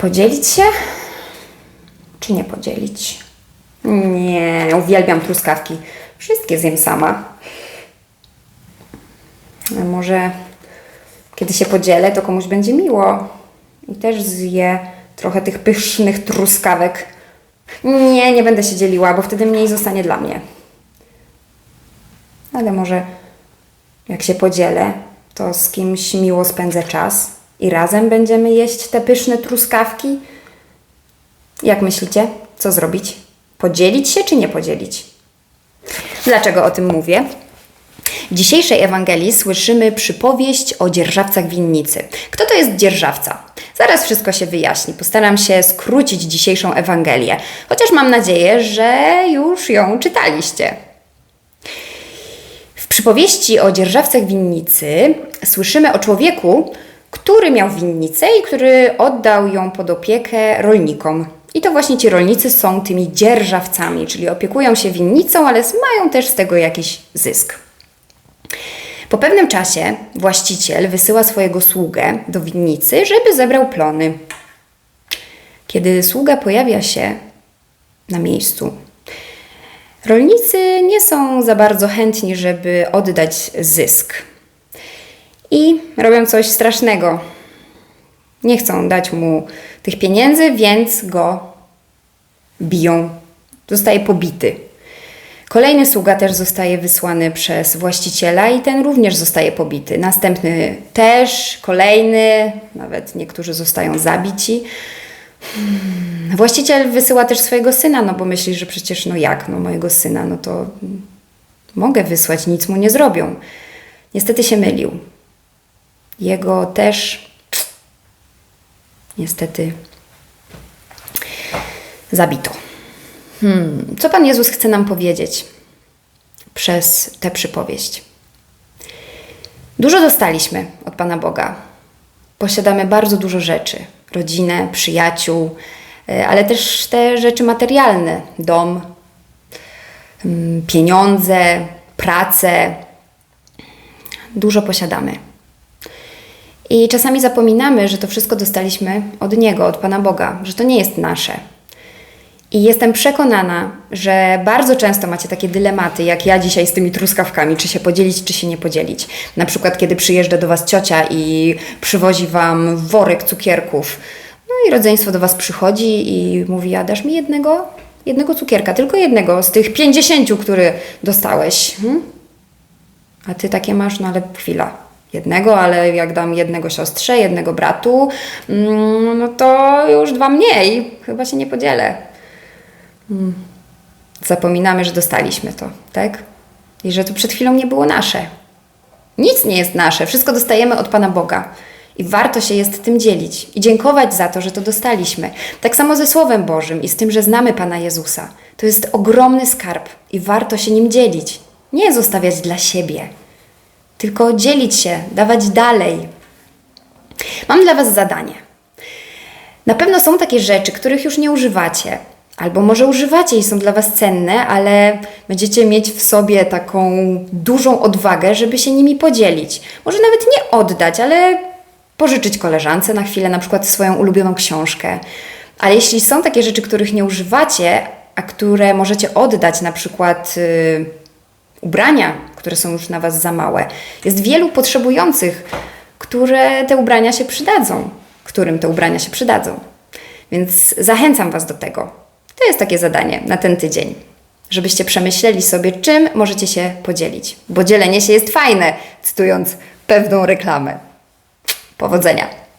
Podzielić się? Czy nie podzielić? Nie, uwielbiam truskawki. Wszystkie zjem sama. A może kiedy się podzielę, to komuś będzie miło. I też zje trochę tych pysznych truskawek. Nie, nie będę się dzieliła, bo wtedy mniej zostanie dla mnie. Ale może jak się podzielę, to z kimś miło spędzę czas i razem będziemy jeść te pyszne truskawki. Jak myślicie, co zrobić? Podzielić się czy nie podzielić? Dlaczego o tym mówię? W dzisiejszej Ewangelii słyszymy przypowieść o dzierżawcach winnicy. Kto to jest dzierżawca? Zaraz wszystko się wyjaśni. Postaram się skrócić dzisiejszą Ewangelię, chociaż mam nadzieję, że już ją czytaliście. W przypowieści o dzierżawcach winnicy słyszymy o człowieku, który miał winnicę i który oddał ją pod opiekę rolnikom. I to właśnie ci rolnicy są tymi dzierżawcami, czyli opiekują się winnicą, ale mają też z tego jakiś zysk. Po pewnym czasie właściciel wysyła swojego sługę do winnicy, żeby zebrał plony. Kiedy sługa pojawia się na miejscu, rolnicy nie są za bardzo chętni, żeby oddać zysk. I robią coś strasznego. Nie chcą dać mu tych pieniędzy, więc go biją. Zostaje pobity. Kolejny sługa też zostaje wysłany przez właściciela i ten również zostaje pobity. Następny też, kolejny, nawet niektórzy zostają zabici. Hmm. Właściciel wysyła też swojego syna, no bo myśli, że przecież no jak, no mojego syna, no to mogę wysłać, nic mu nie zrobią. Niestety się mylił. Jego też niestety zabito. Hmm, co Pan Jezus chce nam powiedzieć przez tę przypowieść? Dużo dostaliśmy od Pana Boga. Posiadamy bardzo dużo rzeczy: rodzinę, przyjaciół, e, ale też te rzeczy materialne: dom, mm, pieniądze, pracę. Dużo posiadamy. I czasami zapominamy, że to wszystko dostaliśmy od Niego, od Pana Boga, że to nie jest nasze. I jestem przekonana, że bardzo często macie takie dylematy, jak ja dzisiaj z tymi truskawkami, czy się podzielić, czy się nie podzielić. Na przykład, kiedy przyjeżdża do Was ciocia i przywozi Wam worek cukierków. No i rodzeństwo do Was przychodzi i mówi, a dasz mi jednego, jednego cukierka, tylko jednego z tych pięćdziesięciu, który dostałeś. Hmm? A Ty takie masz, no ale chwila. Jednego, ale jak dam jednego siostrze, jednego bratu, mm, no to już dwa mniej. Chyba się nie podzielę. Hmm. Zapominamy, że dostaliśmy to, tak? I że to przed chwilą nie było nasze. Nic nie jest nasze, wszystko dostajemy od Pana Boga. I warto się jest tym dzielić i dziękować za to, że to dostaliśmy. Tak samo ze Słowem Bożym i z tym, że znamy Pana Jezusa. To jest ogromny skarb i warto się nim dzielić. Nie zostawiać dla siebie, tylko dzielić się, dawać dalej. Mam dla Was zadanie. Na pewno są takie rzeczy, których już nie używacie, Albo może używacie i są dla Was cenne, ale będziecie mieć w sobie taką dużą odwagę, żeby się nimi podzielić. Może nawet nie oddać, ale pożyczyć koleżance na chwilę, na przykład swoją ulubioną książkę. Ale jeśli są takie rzeczy, których nie używacie, a które możecie oddać, na przykład yy, ubrania, które są już na Was za małe, jest wielu potrzebujących, które te ubrania się przydadzą, którym te ubrania się przydadzą. Więc zachęcam Was do tego. To jest takie zadanie na ten tydzień, żebyście przemyśleli sobie, czym możecie się podzielić. Bo dzielenie się jest fajne, cytując pewną reklamę. Powodzenia!